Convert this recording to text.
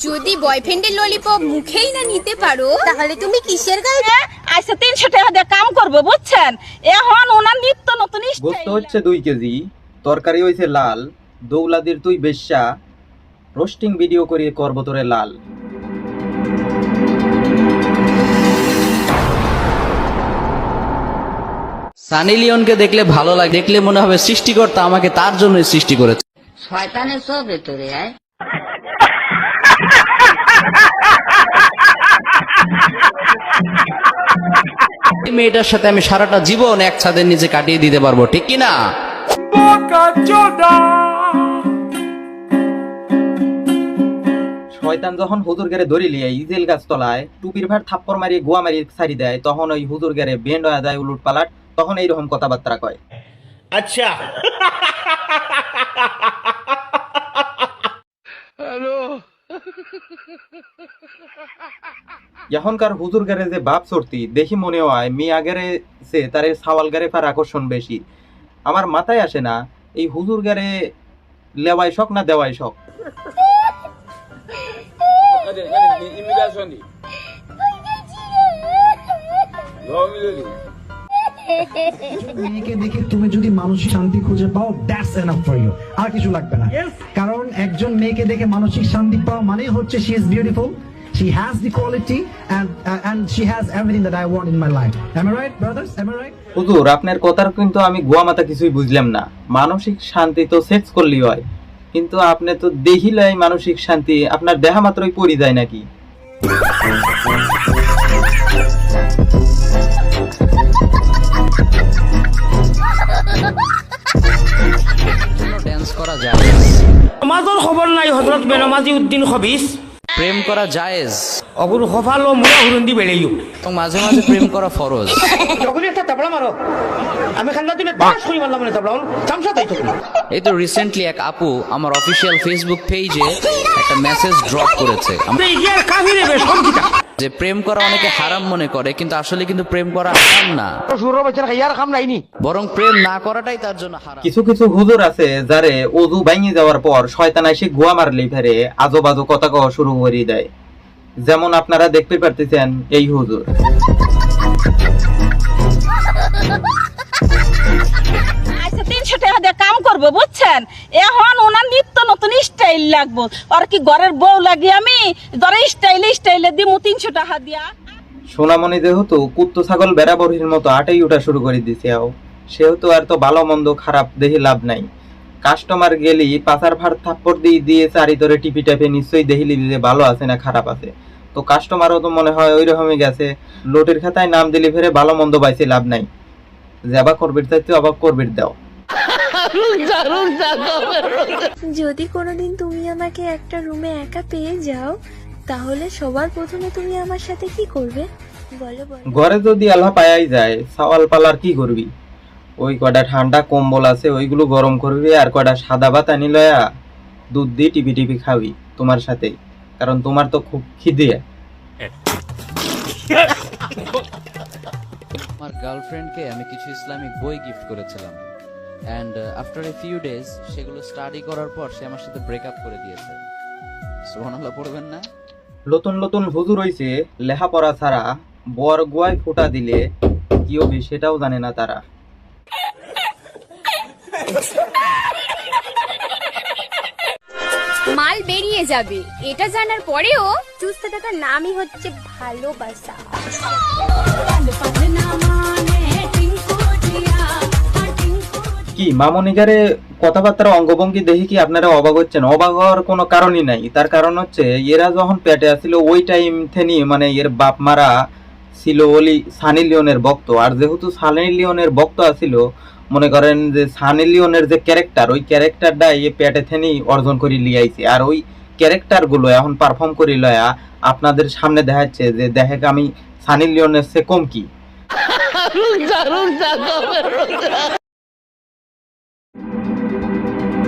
যদি বয়ফ্রেন্ডের ললিপপ মুখেই না নিতে পারো তাহলে তুমি কিসের গায়ে আচ্ছা তিনশো টাকা দিয়ে কাম করব বুঝছেন? এখন ওনার নিত্য নতুন গোস্ত হচ্ছে দুই কেজি তরকারি হয়েছে লাল দৌলাদির তুই বেশ্যা। রোস্টিং ভিডিও করিয়ে করব তোরে লাল। সানি লিওনকে দেখলে ভালো লাগে দেখলে মনে হবে সৃষ্টিকর্তা আমাকে তার জন্যই সৃষ্টি করেছে। শয়তানের সব ভেতরে আয়। মেয়েটার সাথে আমি সারাটা জীবন এক ছাদের নিচে কাটিয়ে দিতে পারব ঠিক কিনা শয়তান যখন হুজুর গেরে ধরি লিয়ে ইজেল গাছ তলায় টুপির ভার থাপ্পর মারিয়ে গোয়া মারিয়ে ছাড়ি দেয় তখন ওই হুজুর গেরে বেন্ড হয়ে যায় উলুট পালাট তখন এইরকম কথাবার্তা কয়। আচ্ছা। এখনকার হুজুর গারে যে বাপ চড়তি দেখি মনে হয় মেয়ে আগেরে সে তারে সাওয়াল গারে ফার আকর্ষণ বেশি আমার মাথায় আসে না এই হুজুর গারে লেওয়াই শখ না দেওয়াই শখ? মেয়েকে দেখে তুমি যদি মানসিক শান্তি খুঁজে পাও দ্যাটস এনাফ ফর ইউ আর কিছু লাগবে না। কারণ একজন মেয়েকে দেখে মানসিক শান্তি পাওয়া মানে হচ্ছে she is beautiful she has the quality and uh, and she has everything that i want in my life. Am i right brothers? Am i right? হুজুর আপনার কথার কিন্তু আমি গোয়া মাথা কিছুই বুঝলাম না। মানসিক শান্তি তো সেক্স করলেই হয়। কিন্তু আপনি তো দেখিলাই মানসিক শান্তি আপনার দেহা মাত্রই পড়ি যায় নাকি? করা যায় নমাজৰ খবৰ নাই হজৰত বেনমাজি উদ্দিন খবিজ। প্রেম করা জায়েজ। অগুৰ সফালো মুৰা হুৰুন্দি বেলেইও এবং মাঝে মাঝে প্রেম করা ফরজ। অগুলি একটা তাবলা মারো। আমি খান্দা দিলে দাস করি মারলাম না তাবলা চামচা তাই তো এই তো রিসেন্টলি এক আপু আমার অফিসিয়াল ফেসবুক পেজে একটা মেসেজ ড্রপ করেছে। আম- ইয়ার কাহিনী বে সবকিটা যে প্রেম করা অনেকে হারাম মনে করে কিন্তু আসলে কিন্তু প্রেম করা হারাম না। বরং প্রেম না করাটাই তার জন্য হারাম। কিছু কিছু হুজুর আছে যারে অজু ভাঙিয়ে যাওয়ার পর শয়তান এসে গোয়া মারলেই ফেরে আজো বাজো কথা কওয়া শুরু করে দেয়। যেমন আপনারা দেখতে পারতেছেন এই হুজুর। তিনশো টাকা দিয়ে কাম করব, বুঝছেন? এখন ওনার নিত্য নতুন স্টাইল লাগবো। আর কি ঘরের বউ লাগি আমি, ধরে স্টাইলে স্টাইলে দিমু তিনশো টাকা দিয়া। সোনামণি যেহেতু কুত্তো ছাগল বেড়া মতো আটেই উঠা শুরু করে দিছে আও, সেহেতু আর তো ভালো মন্দ খারাপ দেখে লাভ নাই। কাস্টমার গেলি পাচার ভার থাপ্পড় দিয়ে দিয়ে চারি ধরে টিপি টাপে নিশ্চয়ই দেখিলি যে ভালো আছে না খারাপ আছে। তো কাস্টমারও তো মনে হয় ওই রকমই গেছে, লোটের খাতায় নাম দিলি ফেরে ভালো মন্দ পাইছে, লাভ নাই। যে আবার করবির চাইতে অবাক করবির দাও। যদি কোনোদিন তুমি আমাকে একটা রুমে একা পেয়ে যাও তাহলে সবার প্রথমে তুমি আমার সাথে কি করবে? বলো বলো। ঘরে যদি আল্লাহ পায়াই যায় সওয়াল পালার কি করবি? ওই কটা ঠান্ডা কম্বল আছে ওইগুলো গরম করবি আর কটা সাদা ভাত আনি লয়া দুধ দিয়ে টিপি টিপি খাবি তোমার সাথে কারণ তোমার তো খুব খিদে। আমার গার্লফ্রেন্ডকে আমি কিছু ইসলামিক বই গিফট করেছিলাম। And after a few days সেগুলো স্টাডি করার পর সে আমার সাথে ব্রেকআপ করে দিয়েছে। সুবহানাল্লাহ পড়বেন না? নতুন নতুন হুজুর হইছে লেখাপড়া ছাড়া বর গোয়ায় ফোঁটা দিলে কি হবে সেটাও জানে না তারা। মাল বেরিয়ে যাবে। এটা জানার পরেও থাকার নামই হচ্ছে ভালোবাসা। কি মামনিকারে কথাবার্তার অঙ্গভঙ্গি দেখি কি আপনারা অবাক হচ্ছেন? অবাক হওয়ার কোনো কারণই নাই। তার কারণ হচ্ছে, এরা যখন পেটে আসছিল ওই টাইম থেনি মানে এর বাপ মারা ছিল ওলি সানি লিওনের ভক্ত। আর যেহেতু সানি লিওনের ভক্ত আছিল মনে করেন যে সানি লিওনের যে ক্যারেক্টার ওই ক্যারেক্টারটা এ পেটে থেনি অর্জন করে লিয়াইছে। আর ওই ক্যারেক্টারগুলো এখন পারফর্ম করে লয়া আপনাদের সামনে দেখাচ্ছে যে, দেখে আমি সানি লিওনের সে কম কি? Música